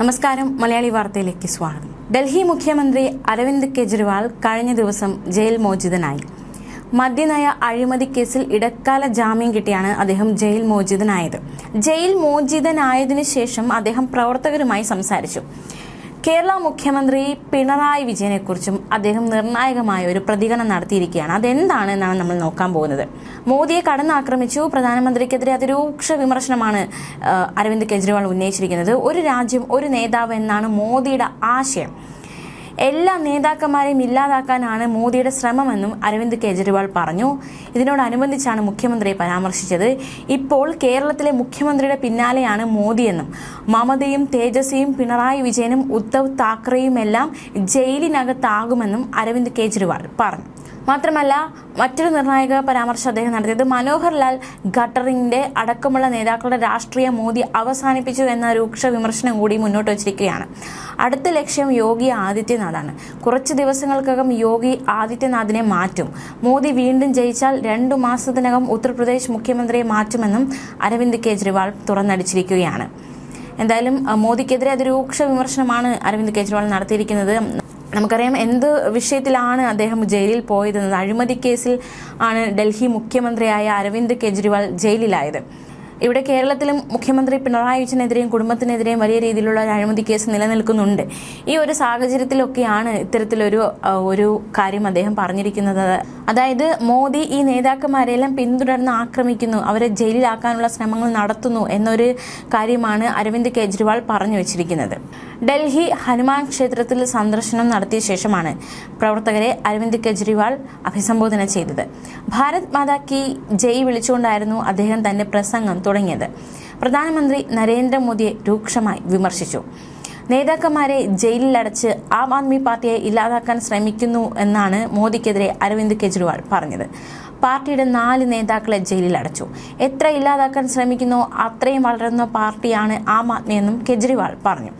നമസ്കാരം മലയാളി വാർത്തയിലേക്ക് സ്വാഗതം. ഡൽഹി മുഖ്യമന്ത്രി അരവിന്ദ് കെജ്രിവാൾ കഴിഞ്ഞ ദിവസം ജയിൽ മോചിതനായി. മദ്യനയ അഴിമതി കേസിൽ ഇടക്കാല ജാമ്യം കിട്ടിയാണ് അദ്ദേഹം ജയിൽ മോചിതനായത്. ജയിൽ മോചിതനായതിനു ശേഷം അദ്ദേഹം പ്രവർത്തകരുമായി സംസാരിച്ചു. കേരള മുഖ്യമന്ത്രി പിണറായി വിജയനെക്കുറിച്ചും അദ്ദേഹം നിർണായകമായ ഒരു പ്രതികരണം നടത്തിയിരിക്കുകയാണ്. അതെന്താണ് എന്നാണ് നമ്മൾ നോക്കാൻ പോകുന്നത്. മോദിയെ കടന്നാക്രമിച്ചു. പ്രധാനമന്ത്രിക്കെതിരെ അതിരൂക്ഷ വിമർശനമാണ് അരവിന്ദ് കെജ്രിവാൾ ഉന്നയിച്ചിരിക്കുന്നത്. ഒരു രാജ്യം ഒരു നേതാവ് എന്നാണ് മോദിയുടെ ആശയം. എല്ലാ നേതാക്കന്മാരെയും ഇല്ലാതാക്കാനാണ് മോദിയുടെ ശ്രമമെന്നും അരവിന്ദ് കെജ്രിവാൾ പറഞ്ഞു. ഇതിനോടനുബന്ധിച്ചാണ് മുഖ്യമന്ത്രിയെ പരാമർശിച്ചത്. ഇപ്പോൾ കേരളത്തിലെ മുഖ്യമന്ത്രിയുടെ പിന്നാലെയാണ് മോദിയെന്നും മമതയും തേജസ്വിയും പിണറായി വിജയനും ഉദ്ധവ് താക്കറെയുമെല്ലാം ജയിലിനകത്താകുമെന്നും അരവിന്ദ് കെജ്രിവാൾ പറഞ്ഞു. മാത്രമല്ല മറ്റൊരു നിർണായക പരാമർശം അദ്ദേഹം നടത്തിയത് മനോഹർലാൽ ഖട്ടറിന്റെ അടക്കമുള്ള നേതാക്കളുടെ രാഷ്ട്രീയ മോദി അവസാനിപ്പിച്ചു എന്ന രൂക്ഷ വിമർശനം കൂടി മുന്നോട്ട് വച്ചിരിക്കുകയാണ്. അടുത്ത ലക്ഷ്യം യോഗി ആദിത്യനാഥാണ്. കുറച്ച് ദിവസങ്ങൾക്കകം യോഗി ആദിത്യനാഥിനെ മാറ്റും. മോദി വീണ്ടും ജയിച്ചാൽ രണ്ടു മാസത്തിനകം ഉത്തർപ്രദേശ് മുഖ്യമന്ത്രിയെ മാറ്റുമെന്നും അരവിന്ദ് കെജ്രിവാൾ തുറന്നടിച്ചിരിക്കുകയാണ്. എന്തായാലും മോദിക്കെതിരെ അതിരൂക്ഷ വിമർശനമാണ് അരവിന്ദ് കെജ്രിവാൾ നടത്തിയിരിക്കുന്നത്. നമുക്കറിയാം എന്ത് വിഷയത്തിലാണ് അദ്ദേഹം ജയിലിൽ പോയതെന്നത്. അഴിമതി കേസിൽ ആണ് ഡൽഹി മുഖ്യമന്ത്രിയായ അരവിന്ദ് കെജ്രിവാൾ ജയിലിലായത്. ഇവിടെ കേരളത്തിലും മുഖ്യമന്ത്രി പിണറായി വിജയനെതിരെയും കുടുംബത്തിനെതിരെയും വലിയ രീതിയിലുള്ള അഴിമതി കേസ് നിലനിൽക്കുന്നുണ്ട്. ഈ ഒരു സാഹചര്യത്തിലൊക്കെയാണ് ഇത്തരത്തിലൊരു ഒരു കാര്യം അദ്ദേഹം പറഞ്ഞിരിക്കുന്നത്. അതായത് മോദി ഈ നേതാക്കന്മാരെല്ലാം പിന്തുടർന്ന് ആക്രമിക്കുന്നു അവരെ ജയിലിലാക്കാനുള്ള ശ്രമങ്ങൾ നടത്തുന്നു എന്നൊരു കാര്യമാണ് അരവിന്ദ് കെജ്രിവാൾ പറഞ്ഞു വെച്ചിരിക്കുന്നത്. ഡൽഹി ഹനുമാൻ ക്ഷേത്രത്തിൽ സന്ദർശനം നടത്തിയ ശേഷമാണ് പ്രവർത്തകരെ അരവിന്ദ് കെജ്രിവാൾ അഭിസംബോധന ചെയ്തത്. ഭാരത് മാതാ കി ജയ് വിളിച്ചുകൊണ്ടായിരുന്നു അദ്ദേഹം തന്റെ പ്രസംഗം തുടങ്ങിയത്. പ്രധാനമന്ത്രി നരേന്ദ്രമോദിയെ രൂക്ഷമായി വിമർശിച്ചു. നേതാക്കന്മാരെ ജയിലിലടച്ച് ആം ആദ്മി പാർട്ടിയെ ഇല്ലാതാക്കാൻ ശ്രമിക്കുന്നു എന്നാണ് മോദിക്കെതിരെ അരവിന്ദ് കെജ്രിവാൾ പറഞ്ഞത്. പാർട്ടിയുടെ നാല് നേതാക്കളെ ജയിലിൽ അടച്ചു എത്ര ഇല്ലാതാക്കാൻ ശ്രമിക്കുന്നോ അത്രയും വളരുന്ന പാർട്ടിയാണ് ആം ആദ്മി എന്നും കെജ്രിവാൾ പറഞ്ഞു.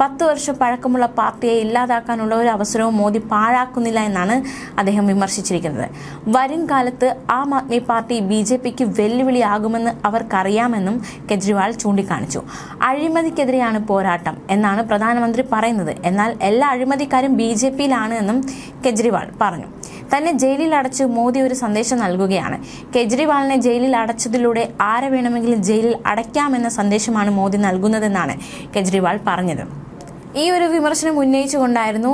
പത്ത് വർഷം പഴക്കമുള്ള പാർട്ടിയെ ഇല്ലാതാക്കാനുള്ള ഒരു അവസരവും മോദി പാഴാക്കുന്നില്ല എന്നാണ് അദ്ദേഹം വിമർശിച്ചിരിക്കുന്നത്. വരും കാലത്ത് Aam Aadmi party B J പിക്ക് വെല്ലുവിളിയാകുമെന്ന് അവർക്കറിയാമെന്നും കെജ്രിവാൾ ചൂണ്ടിക്കാണിച്ചു. അഴിമതിക്കെതിരെയാണ് പോരാട്ടം എന്നാണ് പ്രധാനമന്ത്രി പറയുന്നത്. എന്നാൽ എല്ലാ അഴിമതിക്കാരും ബി ജെ പിയിലാണ് എന്നും കെജ്രിവാൾ പറഞ്ഞു. തന്നെ ജയിലിൽ അടച്ച് മോദി ഒരു സന്ദേശം നൽകുകയാണ്. കെജ്രിവാളിനെ ജയിലിൽ അടച്ചതിലൂടെ ആരെ വേണമെങ്കിലും ജയിലിൽ അടയ്ക്കാമെന്ന സന്ദേശമാണ് മോദി നൽകുന്നതെന്നാണ് കെജ്രിവാൾ പറഞ്ഞത്. ഈ ഒരു വിമർശനം ഉന്നയിച്ചുകൊണ്ടായിരുന്നു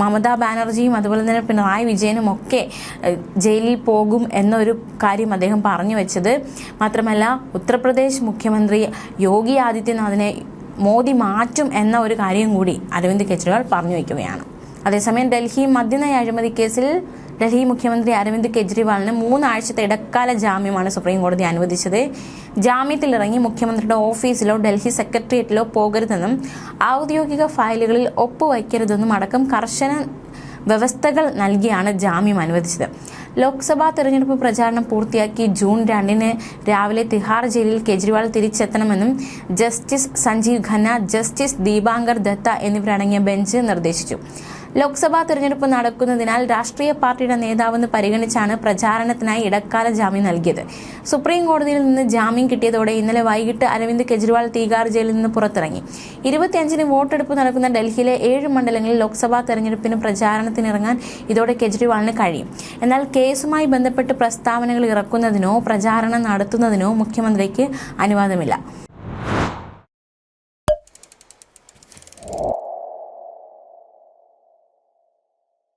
മമതാ ബാനർജിയും അതുപോലെ തന്നെ പിണറായി വിജയനും ഒക്കെ ജയിലിൽ പോകും എന്നൊരു കാര്യം അദ്ദേഹം പറഞ്ഞു വെച്ചത്. മാത്രമല്ല ഉത്തർപ്രദേശ് മുഖ്യമന്ത്രി യോഗി ആദിത്യനാഥിനെ മോദി മാറ്റും എന്ന ഒരു കാര്യം കൂടി അരവിന്ദ് കെജ്രിവാൾ പറഞ്ഞു വയ്ക്കുകയാണ് അതേസമയം ഡൽഹി മദ്യനയ അഴിമതി കേസിൽ ഡൽഹി മുഖ്യമന്ത്രി അരവിന്ദ് കെജ്രിവാളിന് മൂന്നാഴ്ചത്തെ ഇടക്കാല ജാമ്യമാണ് സുപ്രീം കോടതി അനുവദിച്ചത്. ജാമ്യത്തിലിറങ്ങി മുഖ്യമന്ത്രിയുടെ ഓഫീസിലോ ഡൽഹി സെക്രട്ടേറിയറ്റിലോ പോകരുതെന്നും ഔദ്യോഗിക ഫയലുകളിൽ ഒപ്പുവയ്ക്കരുതെന്നും അടക്കം കർശന വ്യവസ്ഥകൾ നൽകിയാണ് ജാമ്യം അനുവദിച്ചത്. ലോക്സഭാ തെരഞ്ഞെടുപ്പ് പ്രചാരണം പൂർത്തിയാക്കി ജൂൺ രണ്ടിന് രാവിലെ തിഹാർ ജയിലിൽ കെജ്രിവാൾ തിരിച്ചെത്തണമെന്നും ജസ്റ്റിസ് സഞ്ജീവ് ഖന്ന ജസ്റ്റിസ് ദീപാങ്കർ ദത്ത എന്നിവരടങ്ങിയ ബെഞ്ച് നിർദ്ദേശിച്ചു. ലോക്സഭാ തെരഞ്ഞെടുപ്പ് നടക്കുന്നതിനാൽ രാഷ്ട്രീയ പാർട്ടിയുടെ നേതാവെന്ന് പരിഗണിച്ചാണ് പ്രചാരണത്തിനായി ഇടക്കാല ജാമ്യം നൽകിയത്. സുപ്രീം കോടതിയിൽ നിന്ന് ജാമ്യം കിട്ടിയതോടെ ഇന്നലെ വൈകിട്ട് അരവിന്ദ് കെജ്രിവാൾ തീഗാർ ജയിലിൽ നിന്ന് പുറത്തിറങ്ങി. ഇരുപത്തിയഞ്ചിന് വോട്ടെടുപ്പ് നടക്കുന്ന ഡൽഹിയിലെ ഏഴ് മണ്ഡലങ്ങളിൽ ലോക്സഭാ തെരഞ്ഞെടുപ്പിന് പ്രചാരണത്തിനിറങ്ങാൻ ഇതോടെ കെജ്രിവാളിന് കഴിയും. എന്നാൽ കേസുമായി ബന്ധപ്പെട്ട് പ്രസ്താവനകൾ ഇറക്കുന്നതിനോ പ്രചാരണം നടത്തുന്നതിനോ മുഖ്യമന്ത്രിക്ക് അനുവാദമില്ല.